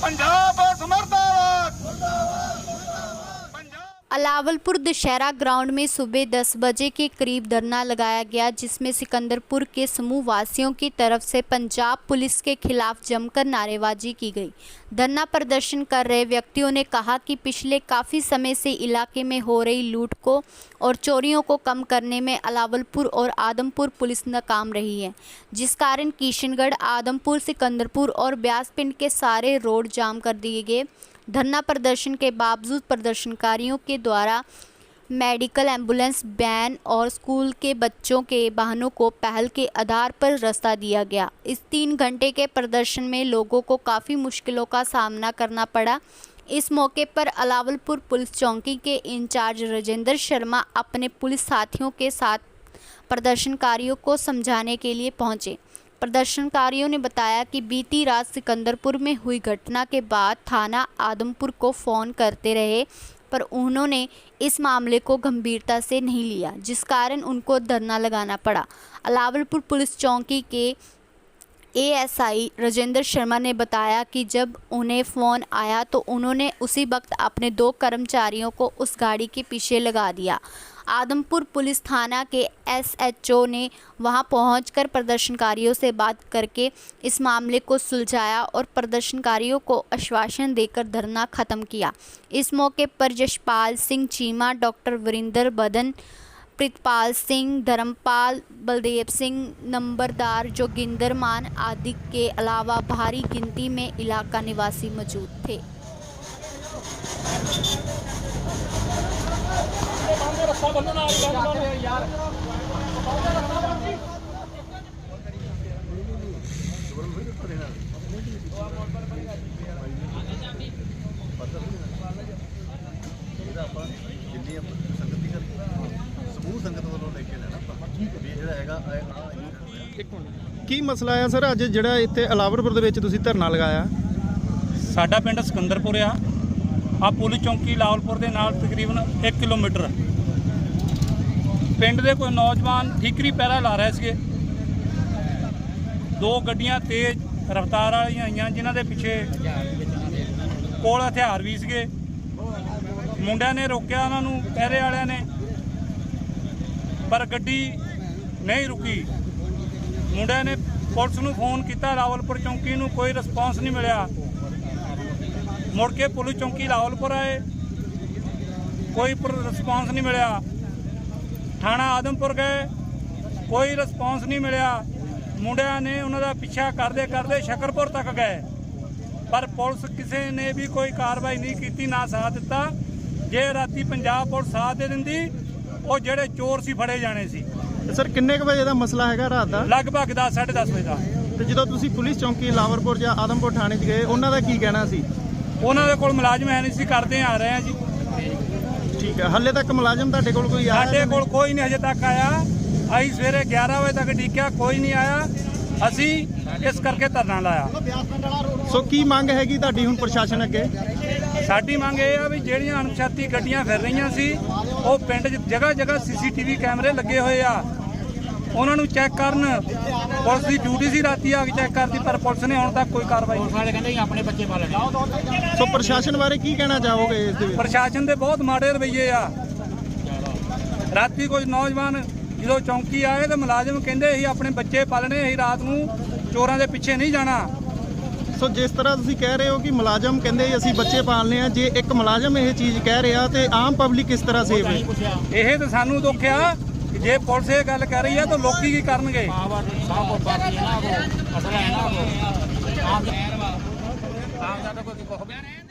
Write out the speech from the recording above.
Punjab Alawalpur Dussehra ground में सुबह 10 बजे के करीब धरना लगाया गया, जिसमें सिकंदरपुर के समूह वासियों की तरफ़ से पंजाब पुलिस के खिलाफ जमकर नारेबाजी की गई। धरना प्रदर्शन कर रहे व्यक्तियों ने कहा कि पिछले काफ़ी समय से इलाके में हो रही लूट को और चोरियों को कम करने में अलावलपुर और आदमपुर पुलिस नाकाम रही है, जिस कारण किशनगढ़, आदमपुर, सिकंदरपुर और ब्यास पिंड के सारे रोड जाम कर दिए गए। धरना प्रदर्शन के बावजूद प्रदर्शनकारियों के द्वारा मेडिकल एंबुलेंस वैन और स्कूल के बच्चों के वाहनों को पहल के आधार पर रास्ता दिया गया। इस तीन घंटे के प्रदर्शन में लोगों को काफ़ी मुश्किलों का सामना करना पड़ा। इस मौके पर अलावलपुर पुलिस चौकी के इंचार्ज राजेंद्र शर्मा अपने पुलिस साथियों के साथ प्रदर्शनकारियों को समझाने के लिए पहुँचे। प्रदर्शनकारियों ने बताया कि बीती रात सिकंदरपुर में हुई घटना के बाद थाना आदमपुर को फ़ोन करते रहे, पर उन्होंने इस मामले को गंभीरता से नहीं लिया, जिस कारण उनको धरना लगाना पड़ा। अलावलपुर पुलिस चौकी के एएसआई राजेंद्र शर्मा ने बताया कि जब उन्हें फ़ोन आया तो उन्होंने उसी वक्त अपने दो कर्मचारियों को उस गाड़ी के पीछे लगा दिया। आदमपुर पुलिस थाना के एसएचओ ने वहाँ पहुंचकर प्रदर्शनकारियों से बात करके इस मामले को सुलझाया और प्रदर्शनकारियों को आश्वासन देकर धरना खत्म किया। इस मौके पर यशपाल सिंह चीमा, डॉक्टर वरिंदर बदन, प्रितपाल सिंह, धर्मपाल, बलदेव सिंह, नंबरदार जोगिंदर मान आदि के अलावा भारी गिनती में इलाका निवासी मौजूद थे। ਇਹਦਾ ਆਪਾਂ ਜਿੰਨੀ ਆਪਾਂ ਸੰਗਤ ਦੀ ਕਰਦੇ ਸਮੂਹ ਸੰਗਤ ਵੱਲੋਂ ਲੈ ਕੇ ਲੈਣਾ ਆਪਾਂ ਵੀ ਇਹ ਜਿਹੜਾ ਹੈਗਾ ਆ ਇਹ ਕੀ ਮਸਲਾ ਆ ਸਰ? ਅੱਜ ਜਿਹੜਾ ਇੱਥੇ ਅਲਾਵਰਪੁਰ ਦੇ ਵਿੱਚ ਤੁਸੀਂ ਧਰਨਾ ਲਗਾਇਆ। ਸਾਡਾ ਪਿੰਡ ਸਿਕੰਦਰਪੁਰ ਆ। ਆ ਪੁਲਿਸ ਚੌਂਕੀ ਲਾਹੌਲਪੁਰ ਦੇ ਨਾਲ ਤਕਰੀਬਨ 1 ਕਿਲੋਮੀਟਰ। ਪਿੰਡ ਦੇ ਕੋਈ ਨੌਜਵਾਨ ਠੀਕਰੀ ਪਹਿਰਾ ਲਾ ਰਹੇ ਸੀਗੇ। ਦੋ ਗੱਡੀਆਂ ਤੇਜ਼ ਰਫ਼ਤਾਰ ਵਾਲੀਆਂ ਆਈਆਂ ਜਿਨ੍ਹਾਂ ਦੇ ਪਿੱਛੇ ਕੋਲ ਹਥਿਆਰ ਵੀ ਸੀਗੇ। ਮੁੰਡਿਆਂ ਨੇ ਰੋਕਿਆ, ਉਹਨਾਂ ਨੂੰ ਪਹਿਰੇ ਵਾਲਿਆਂ ਨੇ, ਪਰ ਗੱਡੀ ਨਹੀਂ ਰੁਕੀ। ਮੁੰਡਿਆਂ ਨੇ ਪੁਲਿਸ ਨੂੰ ਫੋਨ ਕੀਤਾ, ਰਾਵਲਪੁਰ ਚੌਂਕੀ ਨੂੰ ਕੋਈ ਰਿਸਪਾਂਸ ਨਹੀਂ ਮਿਲਿਆ। ਮੁੜ ਕੇ ਪੁਲਿਸ ਚੌਂਕੀ ਰਾਵਲਪੁਰ ਆਏ। ਕੋਈ ਰਿਸਪਾਂਸ ਨਹੀਂ ਮਿਲਿਆ। ਥਾਣਾ ਆਦਮਪੁਰ ਗਏ ਕੋਈ ਰਿਸਪਾਂਸ ਨਹੀਂ ਮਿਲਿਆ। ਮੁੰਡਿਆਂ ਨੇ ਉਹਨਾਂ ਦਾ ਪਿੱਛਾ ਕਰਦੇ ਕਰਦੇ ਸ਼ਕਰਪੁਰ ਤੱਕ ਗਏ। ਪਰ ਪੁਲਿਸ ਕਿਸੇ ਨੇ ਵੀ ਕੋਈ ਕਾਰਵਾਈ ਨਹੀਂ ਕੀਤੀ ਨਾ ਸਾਥ ਦਿੱਤਾ। ਜੇ ਰਾਤੀ ਪੰਜਾਬ ਪੁਲਿਸ ਸਾਥ ਦੇ ਦਿੰਦੀ ਉਹ ਜਿਹੜੇ ਚੋਰ ਸੀ ਫੜੇ ਜਾਣੇ ਸੀ। ਸਰ ਕਿੰਨੇ ਕੁ ਵਜੇ ਦਾ ਮਸਲਾ ਹੈਗਾ ਰਾਤ ਦਾ? ਲਗਭਗ 10 10:30 ਵਜੇ ਦਾ। ਤੇ ਜਦੋਂ ਤੁਸੀਂ ਪੁਲਿਸ ਚੌਂਕੀ ਲਾਵਰਪੁਰ ਜਾਂ ਆਦਮਪੁਰ ਥਾਣੇ 'ਚ ਗਏ ਉਹਨਾਂ ਦਾ ਕੀ ਕਹਿਣਾ ਸੀ? ਉਹਨਾਂ ਦੇ ਕੋਲ ਮੁਲਾਜ਼ਮ ਹੈ ਨਹੀਂ ਸੀ ਕਰਦੇ ਆ ਰਹੇ ਆ ਜੀ। ਠੀਕ ਹੈ ਹੱਲੇ ਤੱਕ ਮੁਲਾਜ਼ਮ ਤੁਹਾਡੇ ਕੋਲ ਕੋਈ ਆਇਆ ਸਾਡੇ ਕੋਲ ਕੋਈ ਨਹੀਂ ਹਜੇ ਤੱਕ ਆਇਆ। ਅਸੀਂ ਸਵੇਰੇ 11 ਵਜੇ ਤੱਕ ਡੀਕਿਆ ਕੋਈ ਨਹੀਂ ਆਇਆ। ਅਸੀਂ ਇਸ ਕਰਕੇ ਧਰਨਾ ਲਾਇਆ। ਸੋ ਕੀ ਮੰਗ ਹੈਗੀ ਤੁਹਾਡੀ ਹੁਣ ਪ੍ਰਸ਼ਾਸਨ ਅੱਗੇ? ਸਾਡੀ ਮੰਗ ਇਹ ਆ ਵੀ ਜਿਹੜੀਆਂ ਅਣਪਛਾਤੀ ਗੱਡੀਆਂ ਫਿਰ ਰਹੀਆਂ ਸੀ ਉਹ ਪਿੰਡ 'ਚ ਜਗ੍ਹਾ ਜਗ੍ਹਾ ਸੀਸੀਟੀਵੀ ਕੈਮਰੇ ਲੱਗੇ ਹੋਏ ਆ। ਉਹਨਾਂ ਨੂੰ ਚੈੱਕ ਕਰਨ। ਪੁਲਿਸ ਦੀ ਡਿਊਟੀ ਸੀ ਰਾਤੀ ਆ ਕੇ ਚੈੱਕ ਕਰਦੀ ਪਰ ਪੁਲਿਸ ਨੇ ਹੁਣ ਤੱਕ ਕੋਈ ਕਾਰਵਾਈ ਨਹੀਂ ਸੋ ਪ੍ਰਸ਼ਾਸਨ ਬਾਰੇ ਕੀ ਕਹਿਣਾ ਚਾਹੋਗੇ ਇਸ ਦੇ ਵਿੱਚ? ਪ੍ਰਸ਼ਾਸਨ ਦੇ ਬਹੁਤ ਮਾੜੇ ਰਵੱਈਏ ਆ। ਰਾਤੀ ਕੁਝ ਨੌਜਵਾਨ ਜਦੋਂ ਚੌਂਕੀ ਆਏ ਤੇ ਮੁਲਾਜ਼ਮ ਕਹਿੰਦੇ ਅਸੀਂ ਆਪਣੇ ਬੱਚੇ ਪਾਲਣੇ ਅਸੀਂ ਰਾਤ ਨੂੰ ਚੋਰਾਂ ਦੇ ਪਿੱਛੇ ਨਹੀਂ ਜਾਣਾ। ਸੋ ਜਿਸ ਤਰ੍ਹਾਂ ਤੁਸੀਂ ਕਹਿ ਰਹੇ ਹੋ ਕਿ ਮੁਲਾਜ਼ਮ ਕਹਿੰਦੇ ਅਸੀਂ ਬੱਚੇ ਪਾਲਨੇ ਆ। ਜੇ ਇੱਕ ਮੁਲਾਜ਼ਮ ਇਹ ਚੀਜ਼ ਕਹਿ ਰਿਹਾ ਤੇ ਆਮ ਪਬਲਿਕ ਕਿਸ ਤਰ੍ਹਾਂ ਸੇਫ ਹੈ? ਇਹ ਤਾਂ ਸਾਨੂੰ ਦੁੱਖ ਆ। ਜੇ ਪੁਲਿਸ ਇਹ ਗੱਲ ਕਰ ਰਹੀ ਆ ਤਾਂ ਲੋਕੀ ਕੀ ਕਰਨਗੇ ਅਸਲ ਹੈ ਨਾ ਉਹ ਆਮ ਆਮ ਦਾ ਤਾਂ ਕੋਈ ਕੁਝ ਬਿਆਨ ਹੈ